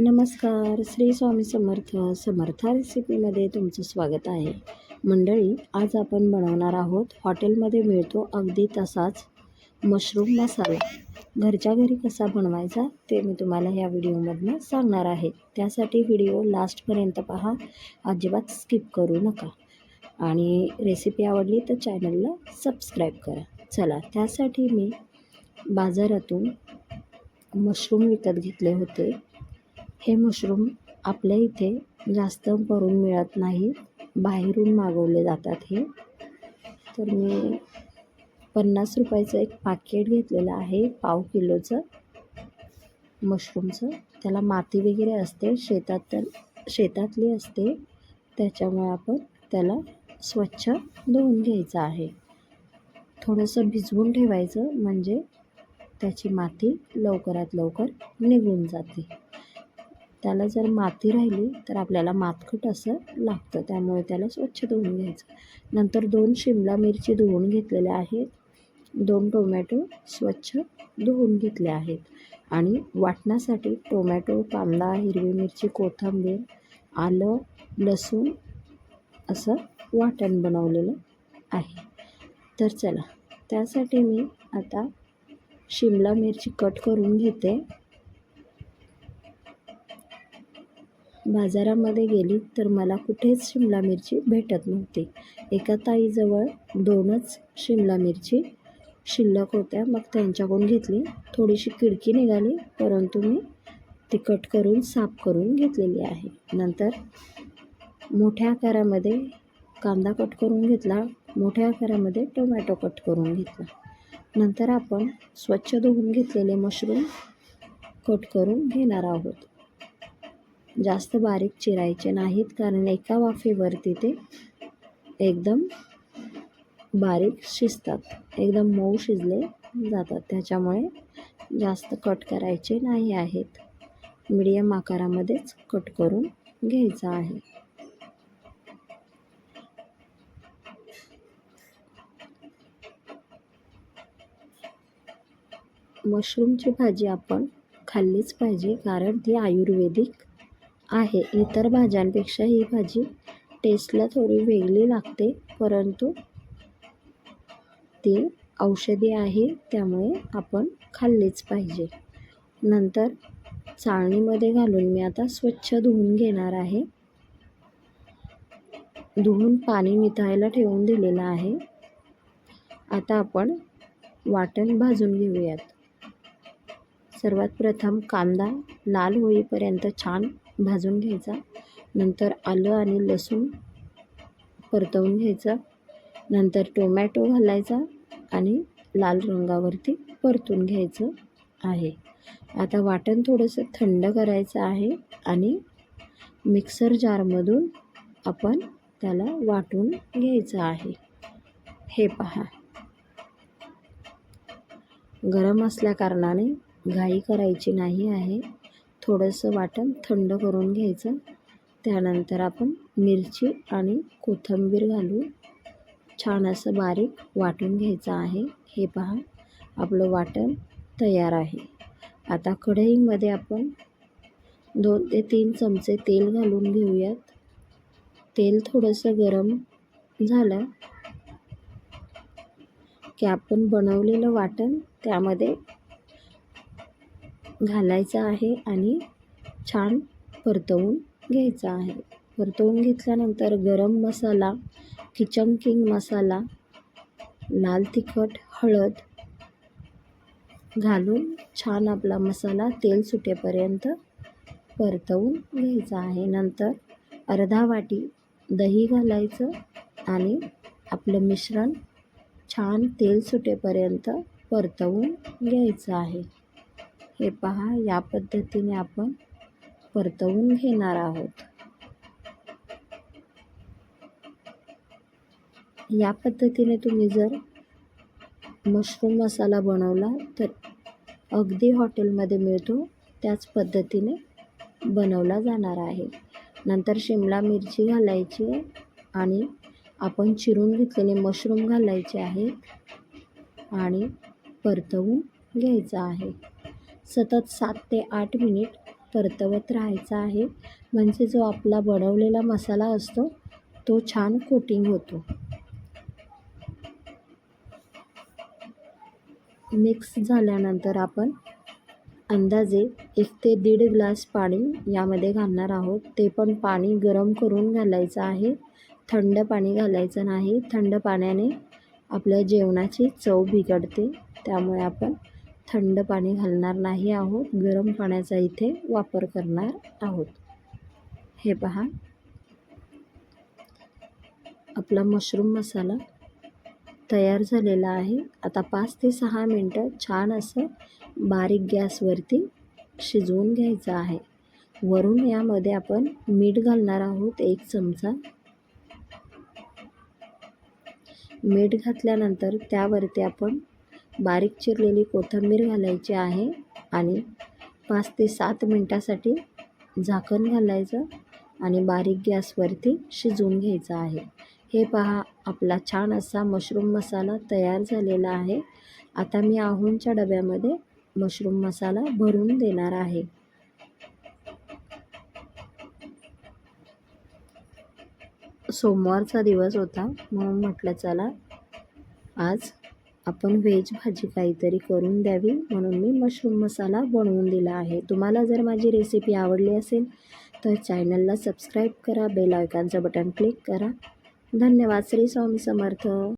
नमस्कार श्री स्वामी समर्थ समर्थ रेसिपीमध्ये तुमचं स्वागत आहे. मंडळी आज आपण बनवणार आहोत हॉटेलमध्ये मिळतो अगदी तसाच मशरूम मसाला. घरच्या घरी कसा बनवायचा ते मी तुम्हाला ह्या व्हिडिओमधनं सांगणार आहे. त्यासाठी व्हिडिओ लास्टपर्यंत पहा अजिबात स्किप करू नका. आणि रेसिपी आवडली तर चॅनलला सबस्क्राईब करा. चला त्यासाठी मी बाजारातून मशरूम विकत घेतले होते. हे मशरूम आपल्या इथे जास्त करून मिळत नाही. बाहेरून मागवले जातात हे. तर मी पन्नास रुपयाचं एक पाकिट घेतलेलं आहे पाव किलोचं मशरूमचं. त्याला माती वगैरे असते शेतात तर शेतातली असते. त्याच्यामुळे आपण त्याला स्वच्छ धुवून घ्यायचं आहे. थोडंसं भिजवून ठेवायचं म्हणजे त्याची माती लवकरात लवकर निघून जाते. त्याला जर माती राहिली तर आपल्याला मातखट असं लागतं. त्यामुळे त्याला स्वच्छ धुवून घ्यायचं. नंतर दोन शिमला मिरची धुवून घेतलेल्या आहेत. दोन टोमॅटो स्वच्छ धुवून घेतले आहेत. आणि वाटण्यासाठी टोमॅटो कांदा हिरवी मिरची कोथिंबीर आलं लसूण असं वाटण बनवलेलं आहे. तर चला त्यासाठी मी आता शिमला मिरची कट करून घेते. बाजारामध्ये गेली तर मला कुठेच शिमला मिरची भेटत नव्हती. एका ताईजवळ दोनच शिमला मिरची शिल्लक होत्या. मग त्यांच्याकडून घेतली. थोडीशी किडकी निघाली परंतु मी ती कट करून साफ करून घेतलेली आहे. नंतर मोठ्या आकारामध्ये कांदा कट करून घेतला. मोठ्या आकारामध्ये टोमॅटो कट करून घेतला. नंतर आपण स्वच्छ धुवून घेतलेले मशरूम कट करून घेणार आहोत. जास्त बारीक चिरायचे नाहीत कारण एका वाफेवरती ते एकदम बारीक शिजतात. एकदम मऊ शिजले जातात. त्याच्यामुळे जास्त कट करायचे नाही आहेत. मीडियम आकारामध्येच कट करून घ्यायचा आहे. मशरूमची भाजी आपण खाल्लीच पाहिजे कारण ती आयुर्वेदिक आहे. इतर भाज्यांपेक्षा ही भाजी टेस्टला थोडी वेगळी लागते परंतु ती औषधी आहे त्यामुळे आपण खाल्लीच पाहिजे. नंतर चाळणीमध्ये घालून मी आता स्वच्छ धुवून घेणार आहे. धुवून पाणी मिथायला ठेवून दिलेलं आहे. आता आपण वाटण भाजून घेऊयात. सर्वात प्रथम कांदा लाल होईपर्यंत छान भाजून घ्यायचा. नंतर आलं आणि लसूण परतवून घ्यायचा. नंतर टोमॅटो घालायचा आणि लाल रंगावरती परतून घ्यायचं आहे. आता वाटण थोडंसं थंड करायचं आहे आणि मिक्सर जारमधून आपण त्याला वाटून घ्यायचं आहे. हे पहा. गरम असल्याकारणाने घाई करायची नाही आहे. थोडंसं वाटण थंड करून घ्यायचं. त्यानंतर आपण मिरची आणि कोथिंबीर घालून छान असं बारीक वाटून घ्यायचं आहे. हे पहा आपलं वाटण तयार आहे. आता कढईमध्ये आपण दोन ते तीन चमचे तेल घालून घेऊयात. तेल थोडंसं गरम झालं की आपण बनवलेलं वाटण त्यामध्ये घालायचं आहे आणि छान परतवून घ्यायचं आहे. परतवून घेतल्यानंतर गरम मसाला किचन किंग मसाला लाल तिखट हळद घालून छान आपला मसाला तेल सुटेपर्यंत परतवून घ्यायचा आहे. नंतर अर्धा वाटी दही घालायचं आणि आपलं मिश्रण छान तेल सुटेपर्यंत परतवून घ्यायचं आहे. हे पहा या पद्धतीने आपण परतवून घेणार आहोत. या पद्धतीने तुम्ही जर मशरूम मसाला बनवला तर अगदी हॉटेलमध्ये मिळतो त्याच पद्धतीने बनवला जाणार आहे. नंतर शिमला मिरची घालायची आणि आपण चिरून घेतलेले मशरूम घालायचे आहेत आणि परतवून घ्यायचं आहे. सतत सात ते आठ मिनिट परतवत राहायचा आहे. म्हणजे जो आपला बनवलेला मसाला असतो तो छान कोटिंग होतो. मिक्स झाल्यानंतर आपण अंदाजे एक ते दीड ग्लास पाणी यामध्ये घालणार आहोत. ते पण पाणी गरम करून घालायचं आहे. थंड पाणी घालायचं नाही. थंड पाण्याने आपल्या जेवणाची चव बिघडते. त्यामुळे आपण थंड पाणी घालणार नाही आहोत. गरम पाण्याचा इथे वापर करणार आहोत. हे पहा. आपला मशरूम मसाला तयार झालेला आहे. आता पाच ते सहा मिनटं छान असं बारीक गॅसवरती शिजवून घ्यायचं आहे. वरून यामध्ये आपण मीठ घालणार आहोत एक चमचा. मीठ घातल्यानंतर त्यावरती आपण बारीक चिरलेली कोथिंबीर घालायची आहे आणि पाच ते सात मिनटासाठी झाकण घालायचं आणि बारीक गॅसवरती शिजवून घ्यायचं आहे. हे पहा आपला छान असा मशरूम मसाला तयार झालेला आहे. आता मी आहूनच्या डब्यामध्ये मशरूम मसाला भरून देणार आहे. सोमवारचा दिवस होता म्हणून म्हटलं चला आज आपण व्हेज भाजी काहीतरी करून द्यावी म्हणून मी मशरूम मसाला बनवून दिला आहे. तुम्हाला जर माझी रेसिपी आवडली असेल तर चॅनलला सबस्क्राईब करा बेल आयकॉनचं बटन क्लिक करा. धन्यवाद. श्री स्वामी समर्थ.